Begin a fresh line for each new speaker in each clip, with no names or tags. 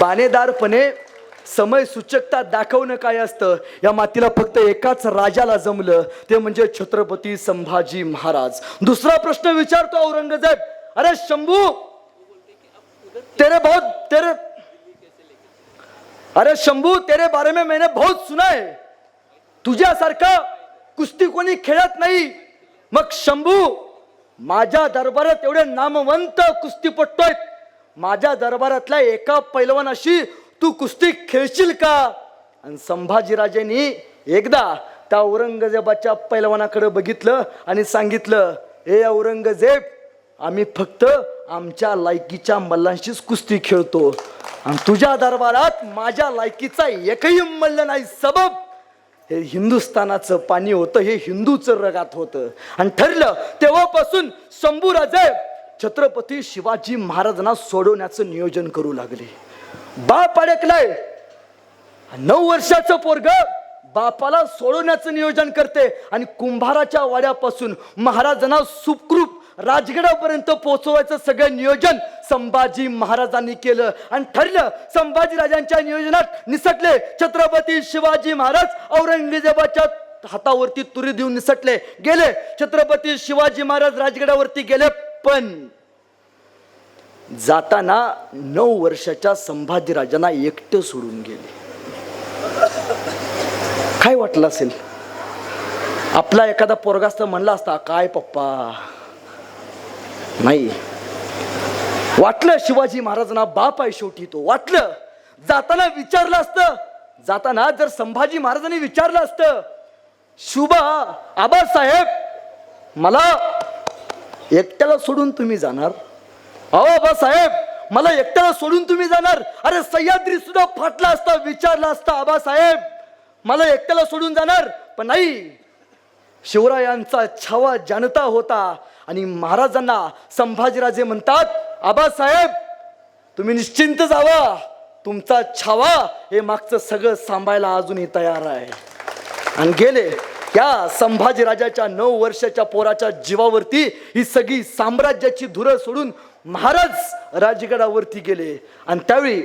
बाणेदारपणे समय सूचकता दाखवणं काय असतं? या मातीला फक्त एकाच राजाला जमलं ते म्हणजे छत्रपती संभाजी महाराज. दुसरा प्रश्न विचारतो औरंगजेब अरे शंभू तेरे बहुत तेरे अरे शंभू तेरे बारे में मैंने बहुत सुना है। तुझ्यासारखं कुस्ती कोणी खेळत नाही. मग शंभू माझ्या दरबारात एवढे नामवंत कुस्तीपट्टू आहेत माझ्या दरबारातल्या एका पैलवानाशी तू कुस्ती खेळशील का? आणि संभाजीराजेंनी एकदा त्या औरंगजेबाच्या पैलवानाकडे बघितलं आणि सांगितलं हे औरंगजेब आम्ही फक्त आमच्या लायकीच्या मल्लांशीच कुस्ती खेळतो. आणि तुझ्या दरबारात माझ्या लायकीचा एकही मल्ल नाही सबब. हे हिंदुस्थानाचं पाणी होतं हे हिंदूचं रगात होतं. आणि ठरलं तेव्हापासून शंभूराजे छत्रपती शिवाजी महाराजांना सोडवण्याचं नियोजन करू लागले. बाप अडकलाय. नऊ वर्षाचं पोरग बापाला सोडवण्याचं नियोजन करते आणि कुंभाराच्या वाड्यापासून महाराजांना सुखरूप राजगडापर्यंत पोहोचवायचं सगळं नियोजन संभाजी महाराजांनी केलं. आणि ठरलं संभाजी राजांच्या नियोजनात निसटले. छत्रपती शिवाजी महाराज औरंगजेबाच्या हातावरती तुरी देऊन निसटले. गेले. छत्रपती शिवाजी महाराज राजगडावरती गेले. पण जाताना नऊ वर्षाच्या संभाजीराजांना एकटं सोडून गेले. काय वाटलं असेल? आपला एखादा पोरगास्त म्हणला असता काय पप्पा? नाही. वाटलं शिवाजी महाराजांना बाप आहे शेवटी तो. वाटलं. जाताना विचारलं असतं. जाताना जर संभाजी महाराजांनी विचारलं असतं शुभा आबासाहेब मला एकट्याला सोडून तुम्ही जाणार? अहो आबासाहेब मला एकट्याला सोडून तुम्ही जाणार? अरे सह्याद्री सुद्धा फाटला असता विचारला असता आबासाहेब मला एकट्याला सोडून जाणार? पण नाही. शिवरायांचा छावा जनता होता आणि महाराजांना संभाजीराजे म्हणतात आबासाहेब तुम्ही निश्चिंत जावा. तुमचा छावा हे मागचं सगळं सांभाळायला अजूनही तयार आहे. आणि गेले. या संभाजीराजाच्या नऊ वर्षाच्या पोराच्या जीवावरती ही सगळी साम्राज्याची धुरं सोडून महाराज राजगडावरती गेले. आणि त्यावेळी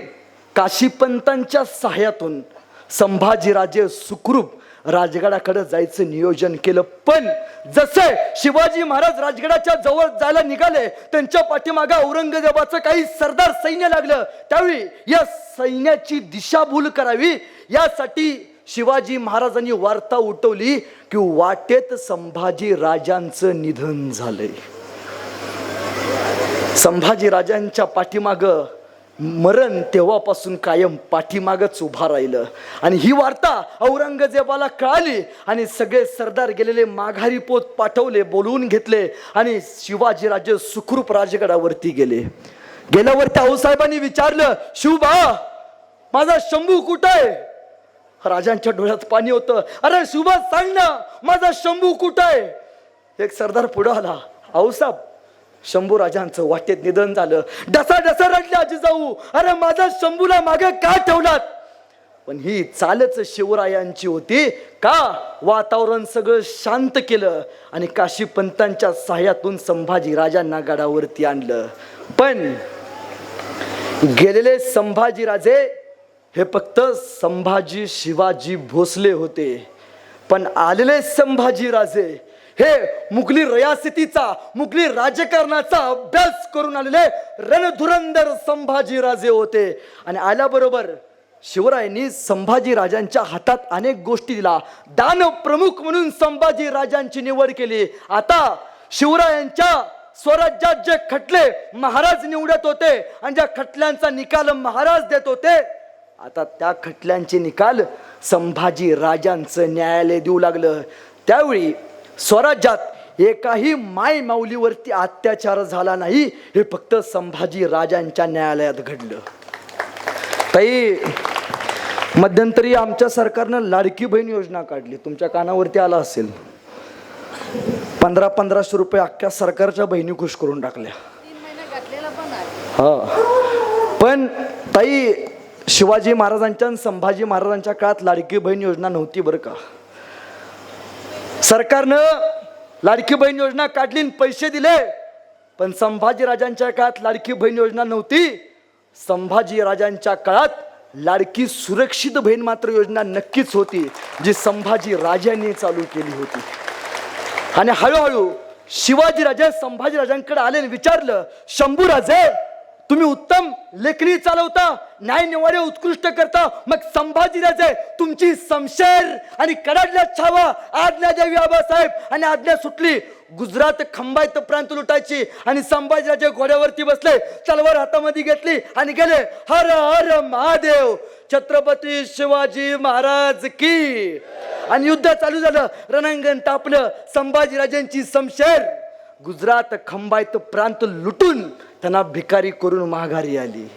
काशीपंतांच्या सहाय्यातून संभाजीराजे सुखरूप राजगडाकडे जायचं नियोजन केलं. पण जसे शिवाजी महाराज राजगडाच्या जवळ जायला निघाले त्यांच्या पाठीमागा औरंगजेबाचं काही सरदार सैन्य लागलं. त्यावेळी या सैन्याची दिशाभूल करावी यासाठी शिवाजी महाराजांनी वार्ता उठवली की वाटेत संभाजी राजांचं निधन झालंय. संभाजी राजांच्या पाठीमाग मरण तेव्हापासून कायम पाठीमागच उभा राहिलं. आणि ही वार्ता औरंगजेबाला कळाली आणि सगळे सरदार गेलेले माघारी पोत पाठवले बोलवून घेतले आणि शिवाजीराजे सुखरूप राजगडावरती गेले. गेल्यावरती आऊसाहेबांनी विचारलं शिवबा माझा शंभू कुठं आहे? राजांच्या डोळ्यात पाणी होतं. अरे सुभाष सांग ना माझा शंभू कुठं आहे? एक सरदार पुढं आला. आऊसाहेब शंभू राजांचं वाटेत निधन झालं. डसा डसा रडले आजी जाऊ अरे माझा शंभूला मागे का ठेवलात? पण ही चालच शिवरायांची होती. का? वातावरण सगळं शांत केलं आणि काशीपंतांच्या सहाय्यातून संभाजी राजांना गडावरती आणलं. पण गेलेले संभाजीराजे हे फक्त संभाजी शिवाजी भोसले होते. पण आलेले संभाजीराजे हे मुघली रयासतीचा मुघली राजकारणाचा अभ्यास करून आलेले रणधुरंदर संभाजीराजे होते. आणि आल्याबरोबर शिवरायांनी संभाजी राजांच्या हातात अनेक गोष्टी दिला. दान प्रमुख म्हणून संभाजी राजांची निवड केली. आता शिवरायांच्या स्वराज्यात जे खटले महाराज निवडत होते आणि ज्या खटल्यांचा निकाल महाराज देत होते आता त्या खटल्यांचे निकाल संभाजी राजांचं न्यायालय देऊ लागलं. त्यावेळी स्वराज्यात एकाही माय माऊलीवरती अत्याचार झाला नाही हे फक्त संभाजी राजांच्या न्यायालयात घडलं. ताई मध्यंतरी आमच्या सरकारनं लाडकी बहीण योजना काढली. तुमच्या कानावरती आला असेल. पंधरा पंधराशे रुपये अख्ख्या सरकारच्या बहिणी खुश करून टाकल्या. हा. पण ताई शिवाजी महाराजांच्या आणि संभाजी महाराजांच्या काळात लाडकी बहीण योजना नव्हती बरं का? सरकारनं लाडकी बहीण योजना काढली आणि पैसे दिले पण संभाजी राजांच्या काळात लाडकी बहीण योजना नव्हती. संभाजी राजांच्या काळात लाडकी सुरक्षित बहीण मात्र योजना नक्कीच होती जी संभाजी राजांनी चालू केली होती. आणि हळूहळू शिवाजी राजे संभाजी राजांकडे आले आणि विचारलं शंभू राजे तुम्ही उत्तम लेखणी चालवता न्याय निवाडे उत्कृष्ट करता मग संभाजीराजे तुमची समशेर आणि कडाडल्या छावा आज्ञा द्यावी आबासाहेब आणि आज्ञा सुटली. गुजरात खंबायत प्रांत लुटायची आणि संभाजीराजे घोड्यावरती बसले तलवार हातामध्ये घेतली आणि गेले. हर हर महादेव छत्रपती शिवाजी महाराज की. आणि युद्ध चालू झालं. रणांगण तापलं. संभाजीराजांची समशेर. गुजरात खंबायत प्रांत लुटून त्यांना भिकारी करून माघारी आली.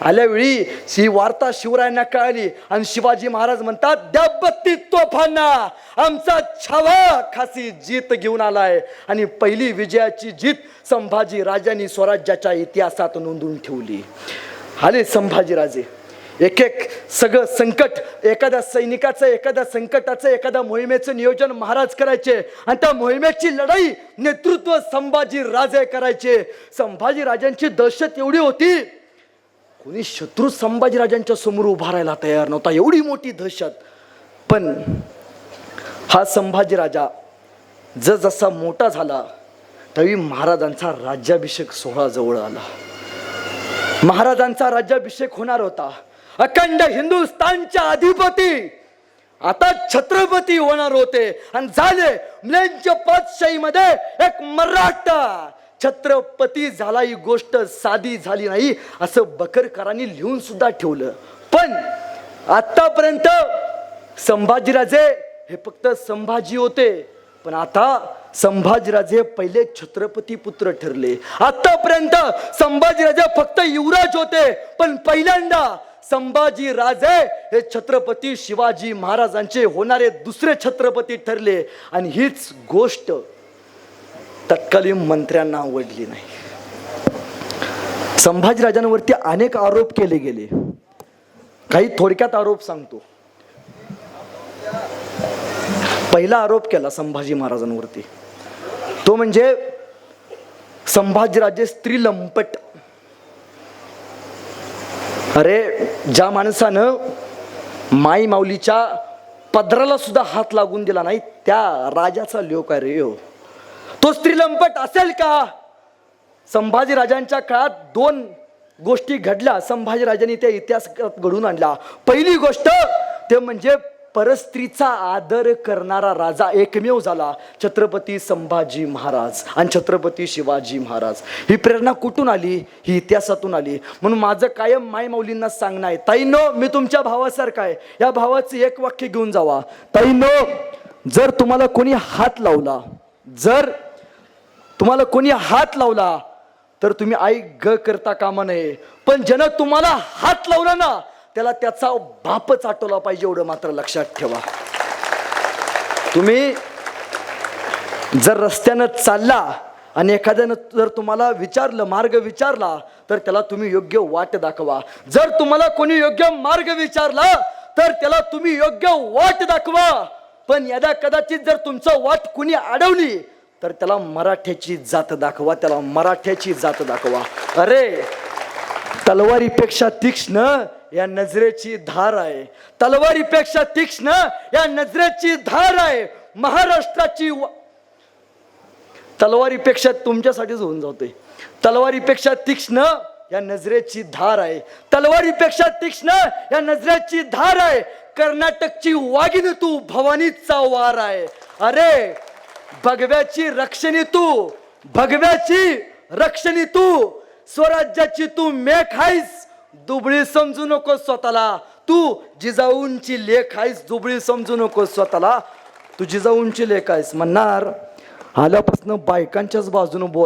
आल्यावेळी ही वार्ता शिवरायांना कळाली आणि शिवाजी महाराज म्हणतात द्याबत्ती तोफांना आमचा छावा खासी जीत घेऊन आलाय. आणि पहिली विजयाची जीत संभाजी राजांनी स्वराज्याच्या इतिहासात नोंदवून ठेवली. आले संभाजीराजे एक एक सगळं संकट एखाद्या सैनिकाचं एखाद्या संकटाचं एखाद्या मोहिमेचं नियोजन महाराज करायचे. आणि त्या मोहिमेची लढाई नेतृत्व संभाजी राजे करायचे. संभाजी राजांची दहशत एवढी होती कोणी शत्रू संभाजी राजांच्या समोर उभा राहायला तयार नव्हता. एवढी मोठी दहशत. पण हा संभाजी राजा जसा मोठा झाला त्यावेळी महाराजांचा राज्याभिषेक सोहळा जवळ आला. महाराजांचा राज्याभिषेक होणार होता. अखंड हिंदुस्थानच्या अधिपती. आता छत्रपती होणार होते. आणि झाले मुलांच्या पातशाहीमध्ये एक मराठा. छत्रपती झाला ही गोष्ट साधी झाली नाही असं बकरकरांनी लिहून सुद्धा ठेवलं. पण आतापर्यंत संभाजीराजे हे फक्त संभाजी होते. पण आता संभाजीराजे पहिले छत्रपती पुत्र ठरले. आतापर्यंत संभाजीराजे फक्त युवराज होते. पण पहिल्यांदा संभाजी राजे हे छत्रपती शिवाजी महाराजांचे होणारे दुसरे छत्रपती ठरले आणि हीच गोष्ट तत्कालीन मंत्र्यांना आवडली नाही. संभाजीराजांवरती अनेक आरोप केले गेले. काही थोडक्यात आरोप सांगतो. पहिला आरोप केला संभाजी महाराजांवरती. तो म्हणजे संभाजीराजे स्त्री लंपट अरे ज्या माणसानं माई माऊलीच्या पदराला सुद्धा हात लागून दिला नाही त्या राजाचा लोक आहे रे हो. तो स्त्री लंपट असेल का? संभाजी राजांच्या काळात दोन गोष्टी घडल्या. संभाजी राजांनी त्या इतिहास घडून आणला पहिली गोष्ट ते म्हणजे परस्त्रीचा आदर करणारा राजा एकमेव झाला. छत्रपती संभाजी महाराज आणि छत्रपती शिवाजी महाराज. ही प्रेरणा कुठून आली? ही इतिहासातून आली. म्हणून माझं कायम माय माऊलींना सांगणं आहे ताईनो मी तुमच्या भावासारखा आहे. या भावाचं एक वाक्य घेऊन जावा. ताईनो जर तुम्हाला कोणी हात लावला जर तुम्हाला कोणी हात लावला तर तुम्ही आई ग करता कामा नये. पण जनक तुम्हाला हात लावला ना त्याला त्याचा बापच चाटवला पाहिजे एवढं मात्र लक्षात ठेवा. तुम्ही जर रस्त्यानं चालला आणि एखाद्यानं जर तुम्हाला विचारलं मार्ग विचारला तर त्याला तुम्ही योग्य वाट दाखवा. जर तुम्हाला कोणी योग्य मार्ग विचारला तर त्याला तुम्ही योग्य वाट दाखवा. पण यदा कदाचित जर तुमचं वाट कुणी अडवली तर त्याला मराठ्याची जात दाखवा त्याला मराठ्याची जात दाखवा. अरे तलवारीपेक्षा तीक्ष्ण या नजरेची धार आहे. तलवारीपेक्षा तीक्ष्ण या नजरेची धार आहे. महाराष्ट्राची तलवारीपेक्षा तुमच्यासाठीच होऊन जाते. तलवारीपेक्षा तीक्ष्ण या नजरेची धार आहे. तलवारीपेक्षा तीक्ष्ण या नजरेची धार आहे. कर्नाटकची वाघिणी तू भवानीचा वार आहे. अरे भगव्याची रक्षणी तू भगव्याची रक्षणी तू स्वराज्याची तू मेख आहेस. दुबळी समजू नको स्वतःला. तू जिजाऊंची लेख आहेस दुबळी समजू नको स्वतःला. तू जिजाऊंची लेख आहेस म्हणणार. आल्यापासून बायकांच्याच बाजूने बोल.